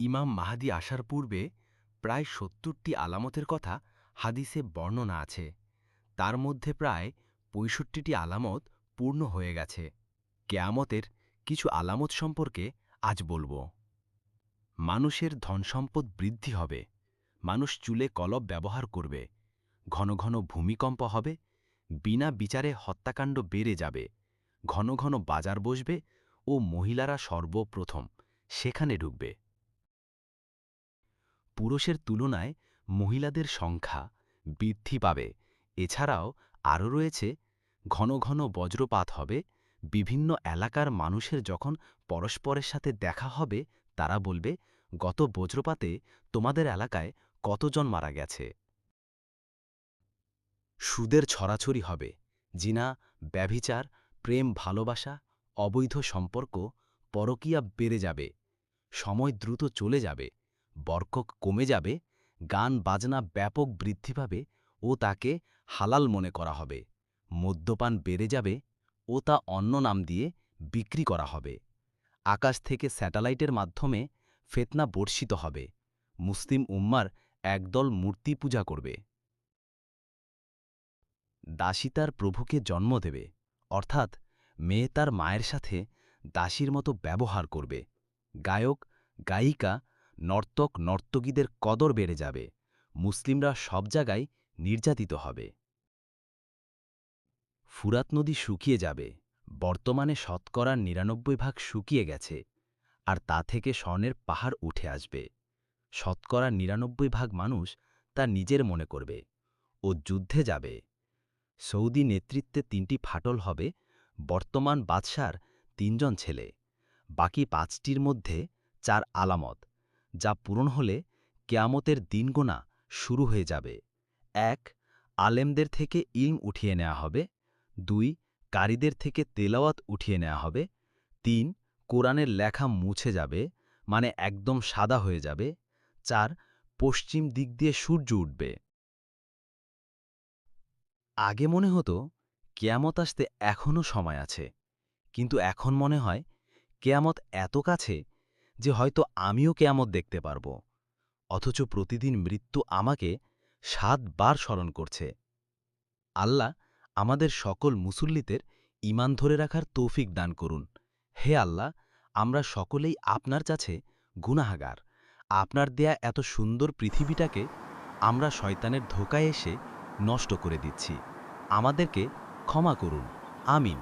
ইমাম মাহাদি আসার পূর্বে প্রায় সত্তরটি আলামতের কথা হাদিসে বর্ণনা আছে। তার মধ্যে প্রায় পঁয়ষট্টিটি আলামত পূর্ণ হয়ে গেছে। কেয়ামতের কিছু আলামত সম্পর্কে আজ বলব। মানুষের ধনসম্পদ বৃদ্ধি হবে। মানুষ চুলে কলব ব্যবহার করবে। ঘন ঘন ভূমিকম্প হবে। বিনা বিচারে হত্যাকাণ্ড বেড়ে যাবে। ঘন ঘন বাজার বসবে ও মহিলারা সর্বপ্রথম সেখানে ঢুকবে। পুরুষের তুলনায় মহিলাদের সংখ্যা বৃদ্ধি পাবে। এছাড়াও আরও রয়েছে, ঘন ঘন বজ্রপাত হবে, বিভিন্ন এলাকার মানুষের যখন পরস্পরের সাথে দেখা হবে, তারা বলবে, গত বজ্রপাতে তোমাদের এলাকায় কতজন মারা গেছে? সুদের ছড়াছড়ি হবে, জিনা, ব্যভিচার, প্রেম, ভালোবাসা, অবৈধ সম্পর্ক, পরকীয়া বেড়ে যাবে, সময় দ্রুত চলে যাবে বরকক কমে যাবে, গান বাজনা ব্যাপক বৃদ্ধি পাবে ও তাকে হালাল মনে করা হবে। মদ্যপান বেড়ে যাবে ও তা অন্য নাম দিয়ে বিক্রি করা হবে। আকাশ থেকে স্যাটেলাইটের মাধ্যমে ফেতনা বর্ষিত হবে। মুসলিম উম্মার একদল মূর্তি পূজা করবে। দাসী তার প্রভুকে জন্ম দেবে, অর্থাৎ মেয়ে তার মায়ের সাথে দাসীর মতো ব্যবহার করবে। গায়ক, গায়িকা নর্তক নর্তকীদের কদর বেড়ে যাবে। মুসলিমরা সব জায়গায় নির্যাতিত হবে। ফুরাত নদী শুকিয়ে যাবে। বর্তমানে শতকরা নিরানব্বই ভাগ শুকিয়ে গেছে, আর তা থেকে স্বর্ণের পাহাড় উঠে আসবে। শতকরা নিরানব্বই ভাগ মানুষ তা নিজের মনে করবে ও যুদ্ধে যাবে। সৌদি নেতৃত্বে তিনটি ফাটল হবে, বর্তমান বাদশার তিনজন ছেলে, বাকি পাঁচটির মধ্যে চার আলামত। যা পূরণ হলে কেয়ামতের দিনগোনা শুরু হয়ে যাবে। এক, আলেমদের থেকে ইলম উঠিয়ে নেওয়া হবে। দুই, কারীদের থেকে তেলাওয়াত উঠিয়ে নেওয়া হবে। তিন, কোরআনের লেখা মুছে যাবে মানে একদম সাদা হয়ে যাবে। চার, পশ্চিম দিক দিয়ে সূর্য উঠবে। আগে মনে হতো, কেয়ামত আসতে এখনও সময় আছে। কিন্তু এখন মনে হয়, কেয়ামত এত কাছে যে হয়তো আমিও কেয়ামত দেখতে পারব। অথচ প্রতিদিন মৃত্যু আমাকে সাতবার স্মরণ করছে। আল্লাহ আমাদের সকল মুসল্লিদের ইমান ধরে রাখার তৌফিক দান করুন। হে আল্লাহ, আমরা সকলেই আপনার কাছে গুনাহাগার। আপনার দেয়া এত সুন্দর পৃথিবীটাকে আমরা শয়তানের ধোকায় এসে নষ্ট করে দিচ্ছি। আমাদেরকে ক্ষমা করুন। আমিন।